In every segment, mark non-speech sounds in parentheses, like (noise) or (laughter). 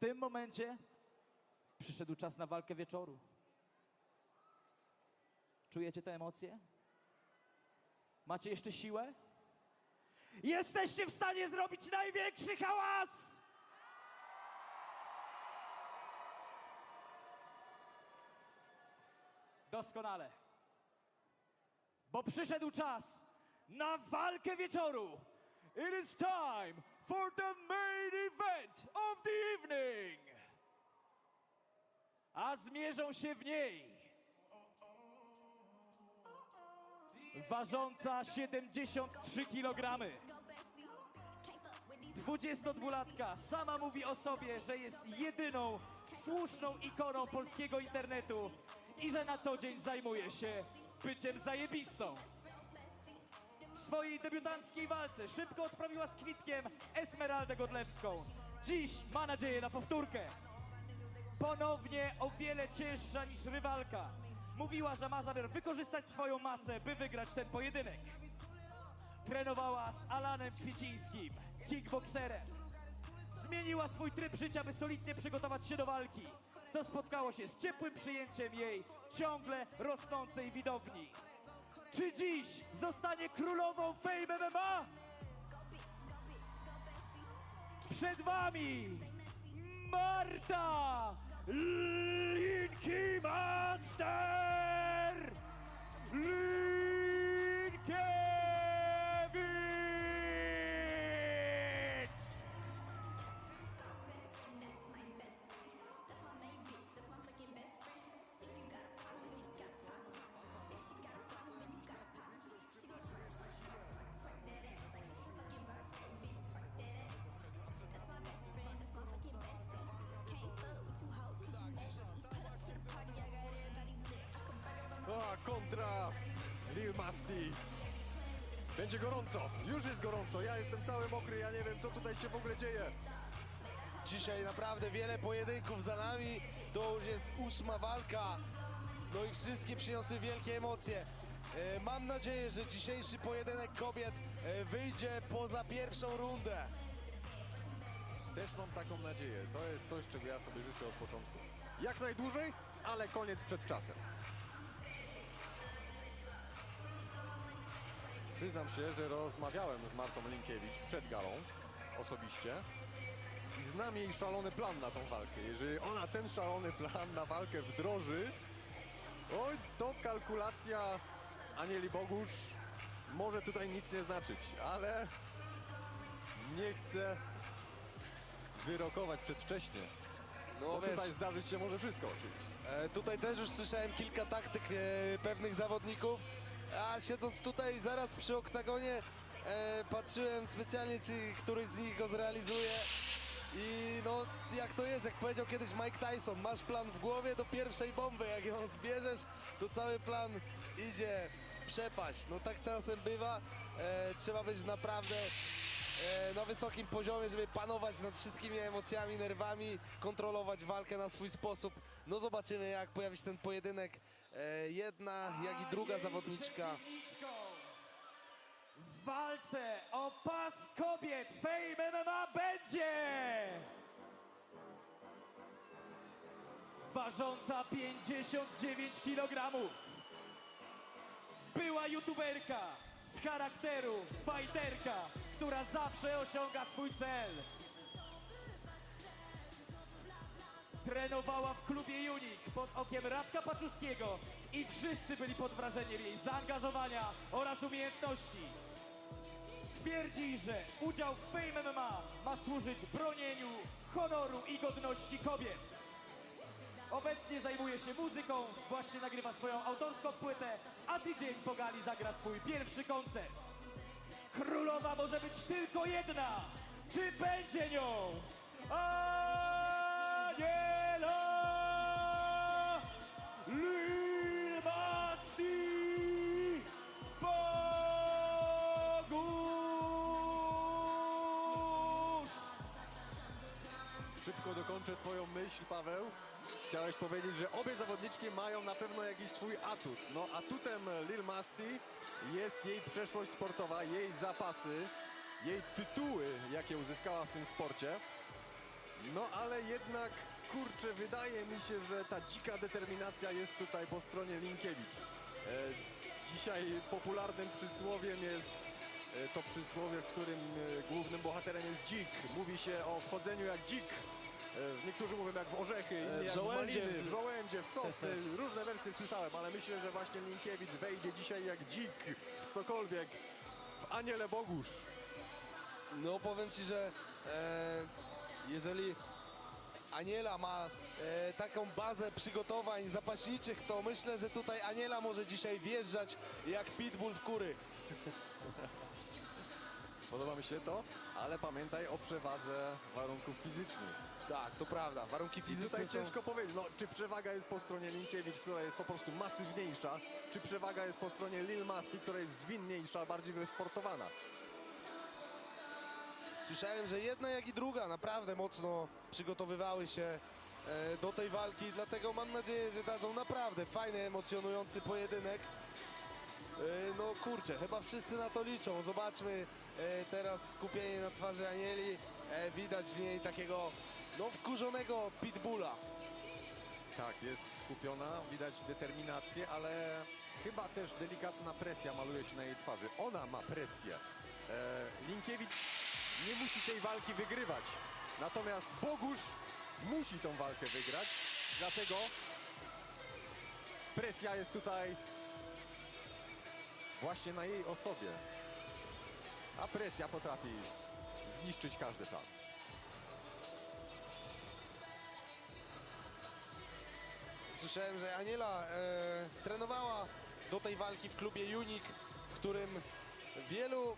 tym momencie przyszedł czas na walkę wieczoru. Czujecie te emocje? Macie jeszcze siłę? Jesteście w stanie zrobić największy hałas! Doskonale. Bo przyszedł czas na walkę wieczoru. It is time for the main event A zmierzą się w niej ważąca 73 kg. 22-latka sama mówi o sobie, że jest jedyną słuszną ikoną polskiego internetu i że na co dzień zajmuje się byciem zajebistą. W swojej debiutanckiej walce szybko odprawiła z kwitkiem Esmeraldę Godlewską. Dziś ma nadzieję na powtórkę. Ponownie o wiele cięższa niż rywalka. Mówiła, że ma zamiar wykorzystać swoją masę, by wygrać ten pojedynek. Trenowała z Alanem Kwiecińskim, kickbokserem. Zmieniła swój tryb życia, by solidnie przygotować się do walki, co spotkało się z ciepłym przyjęciem jej ciągle rosnącej widowni. Czy dziś zostanie królową Fame MMA? Przed wami Marta Linki Master Linkiewicz! Kontra Lil Masti. Będzie gorąco, już jest gorąco, ja jestem cały mokry, ja nie wiem co tutaj się w ogóle dzieje. Dzisiaj naprawdę wiele pojedynków za nami. To już jest ósma walka. No i wszystkie przyniosły wielkie emocje. E, Mam nadzieję, że dzisiejszy pojedynek kobiet e, wyjdzie poza pierwszą rundę. Też mam taką nadzieję, to jest coś czego ja sobie życzę od początku. Jak najdłużej, ale koniec przed czasem. Przyznam się, że rozmawiałem z Martą Linkiewicz przed galą osobiście i znam jej szalony plan na tą walkę. Jeżeli ona ten szalony plan na walkę wdroży, oj, to kalkulacja Anieli Bogusz może tutaj nic nie znaczyć, ale nie chcę wyrokować przedwcześnie. No Bo wiesz, tutaj zdarzyć się może wszystko oczywiście. e, tutaj też już słyszałem kilka taktyk e, pewnych zawodników. A siedząc tutaj zaraz przy oktagonie e, patrzyłem specjalnie, czy któryś z nich go zrealizuje. I no, jak to jest, jak powiedział kiedyś Mike Tyson, masz plan w głowie do pierwszej bomby, jak ją zbierzesz, to cały plan idzie w przepaść. No tak czasem bywa, e, trzeba być naprawdę e, na wysokim poziomie, żeby panować nad wszystkimi emocjami, nerwami, kontrolować walkę na swój sposób. No zobaczymy, jak pojawi się ten pojedynek. E, jedna, jak i druga zawodniczka. W walce o pas kobiet Fame MMA będzie ważąca 59 kg. Była youtuberka z charakteru, fajterka, która zawsze osiąga swój cel. Trenowała w klubie Unik pod okiem Radka Paczuskiego i wszyscy byli pod wrażeniem jej zaangażowania oraz umiejętności. Twierdzi, że udział w Fame MMA ma służyć bronieniu honoru i godności kobiet. Obecnie zajmuje się muzyką, właśnie nagrywa swoją autorską płytę, a tydzień po gali zagra swój pierwszy koncert. Królowa może być tylko jedna. Czy będzie nią? Aniela Lilmasti Bogusz! Szybko dokończę twoją myśl, Paweł. Chciałeś powiedzieć, że obie zawodniczki mają na pewno jakiś swój atut. No atutem Lil Masti jest jej przeszłość sportowa, jej zapasy, jej tytuły, jakie uzyskała w tym sporcie. No ale jednak, kurczę, wydaje mi się, że ta dzika determinacja jest tutaj po stronie Linkiewicz. E, dzisiaj popularnym przysłowiem jest e, to przysłowie, w którym e, głównym bohaterem jest dzik. Mówi się o wchodzeniu jak dzik. Niektórzy mówią jak w orzechy, inni w jak w żołędzie. maliny, w żołędzie, w sosny. Różne wersje słyszałem, ale myślę, że właśnie Linkiewicz wejdzie dzisiaj jak dzik w cokolwiek. W Aniele Bogusz. No powiem ci, że e, jeżeli Aniela ma e, taką bazę przygotowań zapaśniczych, to myślę, że tutaj Aniela może dzisiaj wjeżdżać jak pitbull w kury. (laughs) Podoba mi się to, ale pamiętaj o przewadze warunków fizycznych. Tak, to prawda. Warunki I fizyczne tutaj są... ciężko powiedzieć, no, czy przewaga jest po stronie Linkiewicz, która jest po prostu masywniejsza, czy przewaga jest po stronie Lil Masti, która jest zwinniejsza, bardziej wysportowana. Słyszałem, że jedna jak i druga naprawdę mocno przygotowywały się e, do tej walki, dlatego mam nadzieję, że dadzą naprawdę fajny, emocjonujący pojedynek. E, No kurczę, chyba wszyscy na to liczą. Zobaczmy e, teraz skupienie na twarzy Anieli. Widać w niej takiego no wkurzonego pitbulla. Tak, jest skupiona, widać determinację, ale chyba też delikatna presja maluje się na jej twarzy. Ona ma presję. Linkiewicz nie musi tej walki wygrywać. Natomiast Bogusz musi tą walkę wygrać, dlatego presja jest tutaj właśnie na jej osobie. A presja potrafi zniszczyć każdy plan. Słyszałem, że Aniela e, trenowała do tej walki w klubie Unik, w którym wielu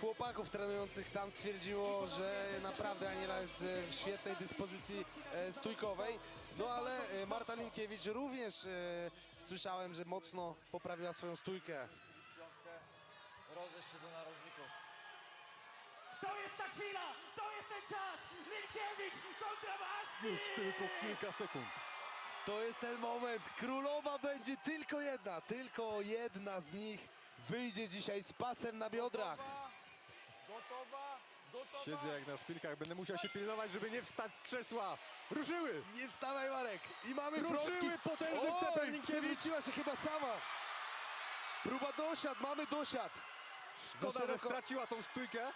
chłopaków trenujących tam stwierdziło, że naprawdę Aniela jest e, w świetnej dyspozycji e, stójkowej. No ale e, Marta Linkiewicz również e, słyszałem, że mocno poprawiła swoją stójkę. Rozejść się do narożników. To jest ta chwila! To jest ten czas! Linkiewicz kontra Masti! Już tylko kilka sekund. To jest ten moment. Królowa będzie tylko jedna, tylko jedna z nich wyjdzie dzisiaj z pasem na biodrach. Gotowa? Gotowa? Siedzę jak na szpilkach, będę musiał się pilnować, żeby nie wstać z krzesła. Ruszyły! Nie wstawaj Marek! I mamy Ruszyły wrotki. potężny przewróciła się chyba sama. Próba dosiad, mamy dosiad. Szkoda, że straciła tą stójkę.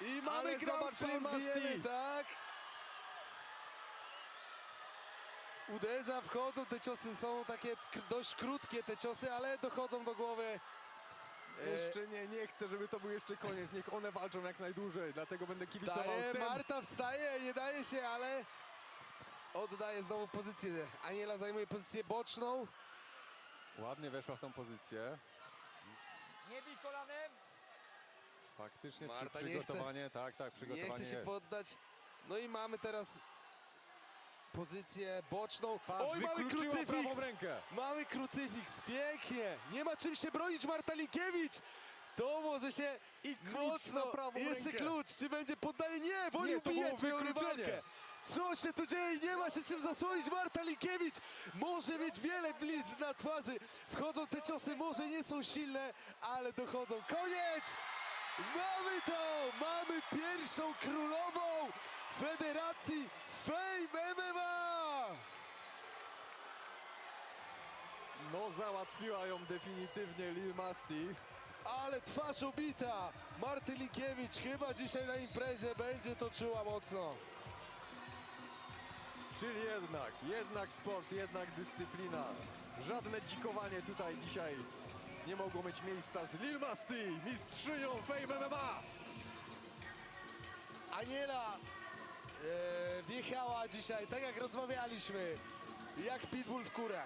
I mamy Ale Grand zobacz, Prix, tak. Uderza, wchodzą, te ciosy są takie dość krótkie te ciosy, ale dochodzą do głowy. E, Jeszcze nie, nie chcę, żeby to był jeszcze koniec. Niech one walczą jak najdłużej, dlatego będę kibicował Wstaje, tym. Marta wstaje, nie daje się, ale oddaje znowu pozycję. Aniela zajmuje pozycję boczną. Ładnie weszła w tą pozycję. Nie bij kolanem. Faktycznie Marta przy, nie chce- przygotowanie, tak, tak, Nie przygotowanie chce się jest. poddać. No i mamy teraz pozycję boczną. Patrz, Oj, mamy krucyfiks! Mamy krucyfiks, pięknie! Nie ma czym się bronić Marta Linkiewicz! To może się I mocno... na Jeszcze rękę. klucz, czy będzie poddanie? Nie, woli ubijać swoją rywalkę! Co się tu dzieje? Nie ma się czym zasłonić. Marta Linkiewicz może mieć wiele blizn na twarzy. Wchodzą te ciosy, może nie są silne, ale dochodzą. Koniec! Mamy to! Mamy pierwszą królową Federacji Fame MMA! No załatwiła ją definitywnie Lil Masti. Ale twarz obita! Marty Linkiewicz chyba dzisiaj na imprezie będzie to czuła mocno. Czyli jednak, jednak sport, jednak dyscyplina. Żadne dzikowanie tutaj dzisiaj nie mogło mieć miejsca z Lil Masti, mistrzynią Fame MMA. Aniela wjechała dzisiaj, tak jak rozmawialiśmy, jak pitbull w kurę.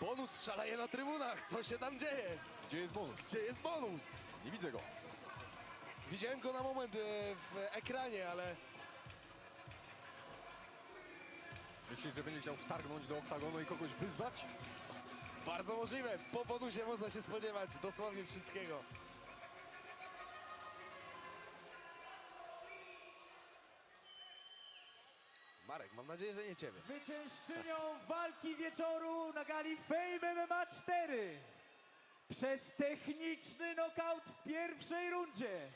Bonus szaleje na trybunach, co się tam dzieje? Gdzie jest bonus? Gdzie jest bonus? Nie widzę go. Widziałem go na moment e, w ekranie, ale Myślisz, że będzie chciał wtargnąć do oktagonu i kogoś wyzwać? Bardzo możliwe. Po bonusie można się spodziewać dosłownie wszystkiego. Marek, mam nadzieję, że nie ciebie. Zwyciężczynią walki wieczoru na gali Fame MMA 4 przez techniczny knockout w pierwszej rundzie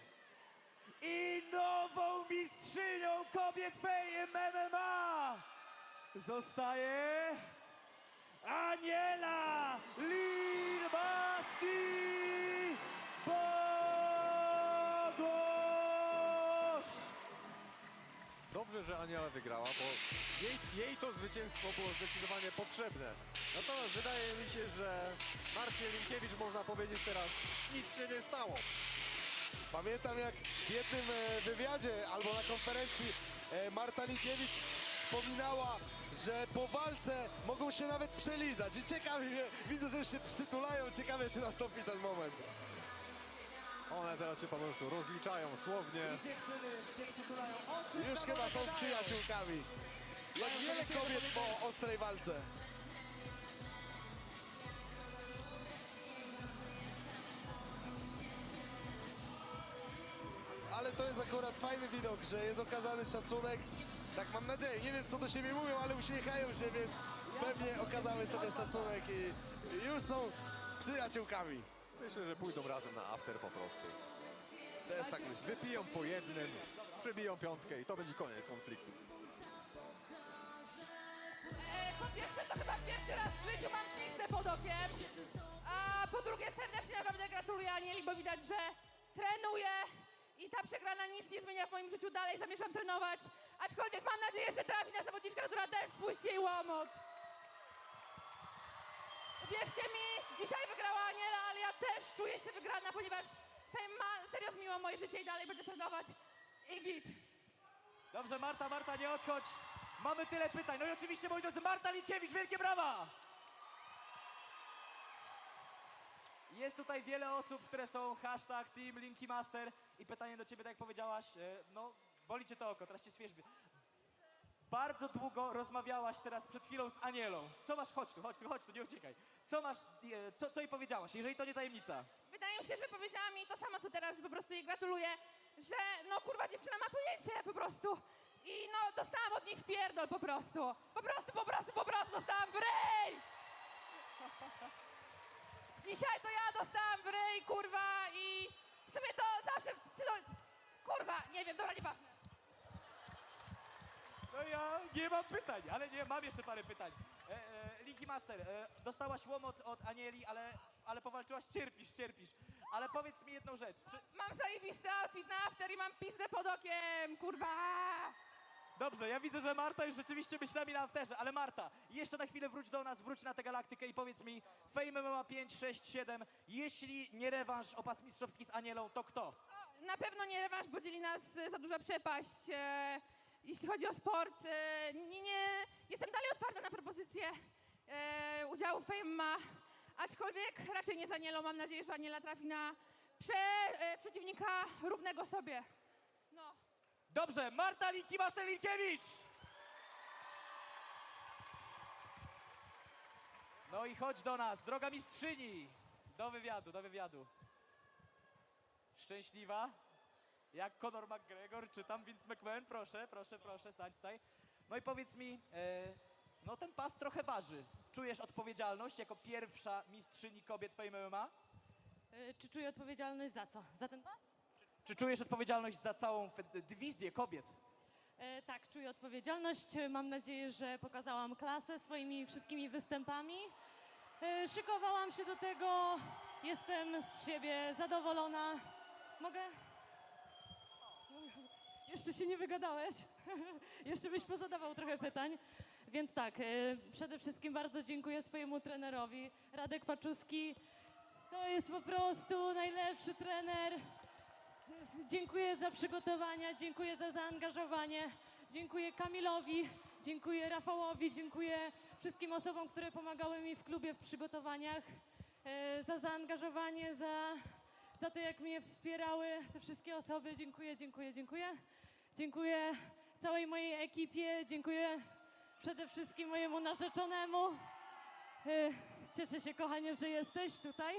i nową mistrzynią kobiet Fame MMA zostaje Aniela Lilbasti Bogosz! Dobrze, że Aniela wygrała, bo jej, jej to zwycięstwo było zdecydowanie potrzebne. Natomiast wydaje mi się, że Marcie Linkiewicz, można powiedzieć teraz, nic się nie stało. Pamiętam jak w jednym e, wywiadzie albo na konferencji e, Marta Linkiewicz wspominała, że po walce mogą się nawet przelizać i ciekawie mnie, widzę, że już się przytulają, ciekawie czy nastąpi ten moment. One teraz się po prostu rozliczają słownie. Się Już chyba są przyjaciółkami. Jak wiele kobiet po ostrej walce. Ale to jest akurat fajny widok, że jest okazany szacunek. Tak mam nadzieję. Nie wiem co do siebie mówią, ale uśmiechają się, więc pewnie okazały sobie szacunek i już są przyjaciółkami. Myślę, że pójdą razem na after po prostu. Też tak myślę. Wypiją po jednym, przybiją piątkę i to będzie koniec konfliktu. Po pierwsze, to chyba pierwszy raz w życiu mam pizzę pod okiem. A po drugie, serdecznie naprawdę gratuluję Anieli, bo widać, że trenuje i ta przegrana nic nie zmienia w moim życiu. Dalej zamierzam trenować, aczkolwiek mam nadzieję, że trafi na zawodniczkę, która też spuści jej łomot. Uwierzcie mi, dzisiaj wygrała Aniela, ale ja też czuję się wygrana, ponieważ Fame ma serio zmieniło moje życie i dalej będę trenować. I git. Dobrze, Marta, Marta, nie odchodź. Mamy tyle pytań. No i oczywiście, moi drodzy, Marta Linkiewicz, wielkie brawa! Jest tutaj wiele osób, które są hashtag Team Linki Master i pytanie do ciebie, tak jak powiedziałaś, e, no boli cię to oko, teraz cię świeżby. Bardzo długo rozmawiałaś teraz przed chwilą z Anielą. Co masz? Chodź tu, chodź tu, chodź tu, nie uciekaj. Co masz, e, co, co jej powiedziałaś, jeżeli to nie tajemnica? Wydaje mi się, że powiedziała mi to samo, co teraz, że po prostu jej gratuluję, że no kurwa dziewczyna ma pojęcie po prostu. I no dostałam od niej wpierdol po prostu. Po prostu, po prostu, po prostu dostałam w ryj! Dzisiaj to ja dostałam w ryj, kurwa, i w sumie to zawsze, czy to, kurwa, nie wiem, dobra, nieważne. No ja nie mam pytań, ale nie, mam jeszcze parę pytań. E, e, Linki Master, e, dostałaś łomot od Anieli, ale, ale powalczyłaś, cierpisz, cierpisz. Ale powiedz mi jedną rzecz. Czy, Mam zajebisty outfit na after i mam pizdę pod okiem, kurwa! dobrze, ja widzę, że Marta już rzeczywiście myślami na afterze, ale Marta, jeszcze na chwilę wróć do nas, wróć na tę galaktykę i powiedz mi, Fame MMA 5, 6, 7, jeśli nie rewanż o pas mistrzowski z Anielą, to kto? Na pewno nie rewanż, bo dzieli nas za duża przepaść. E, jeśli chodzi o sport, e, nie, nie, jestem dalej otwarta na propozycję e, udziału w Fame ma, aczkolwiek raczej nie z Anielą. Mam nadzieję, że Aniela trafi na prze, e, przeciwnika równego sobie. No. Dobrze, Marta Linki Master Linkiewicz! No i chodź do nas, droga mistrzyni! Do wywiadu, do wywiadu. Szczęśliwa? Jak Conor McGregor, czy tam Vince McMahon? Proszę, proszę, proszę, stań tutaj. No i powiedz mi, e, no ten pas trochę waży. Czujesz odpowiedzialność jako pierwsza mistrzyni kobiet Fame MMA? E, Czy czuję odpowiedzialność za co? Za ten pas? Czy czujesz odpowiedzialność za całą dywizję kobiet? E, tak, czuję odpowiedzialność. E, Mam nadzieję, że pokazałam klasę swoimi wszystkimi występami. E, szykowałam się do tego. Jestem z siebie zadowolona. Mogę? Jeszcze się nie wygadałeś. (laughs) Jeszcze byś pozadawał trochę pytań. Więc tak, e, przede wszystkim bardzo dziękuję swojemu trenerowi. Radek Paczuski to jest po prostu najlepszy trener. Dziękuję za przygotowania, dziękuję za zaangażowanie, dziękuję Kamilowi, dziękuję Rafałowi, dziękuję wszystkim osobom, które pomagały mi w klubie w przygotowaniach, e, za zaangażowanie, za, za to, jak mnie wspierały te wszystkie osoby. Dziękuję, dziękuję, dziękuję. Dziękuję całej mojej ekipie, dziękuję przede wszystkim mojemu narzeczonemu. E, Cieszę się, kochanie, że jesteś tutaj.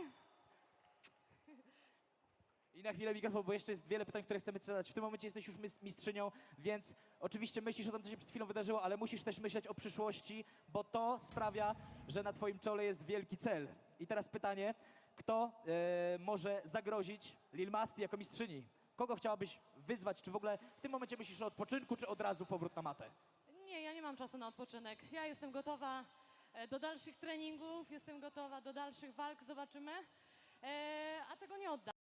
I na chwilę mikrofon, bo jeszcze jest wiele pytań, które chcemy ci zadać. W tym momencie jesteś już mis- mistrzynią, więc oczywiście myślisz o tym, co się przed chwilą wydarzyło, ale musisz też myśleć o przyszłości, bo to sprawia, że na twoim czole jest wielki cel. I teraz pytanie, kto e, może zagrozić Lil Masti jako mistrzyni? Kogo chciałabyś wyzwać? Czy w ogóle w tym momencie myślisz o odpoczynku, czy od razu powrót na matę? Nie, ja nie mam czasu na odpoczynek. Ja jestem gotowa e, do dalszych treningów, jestem gotowa do dalszych walk, zobaczymy. E, a tego nie oddam.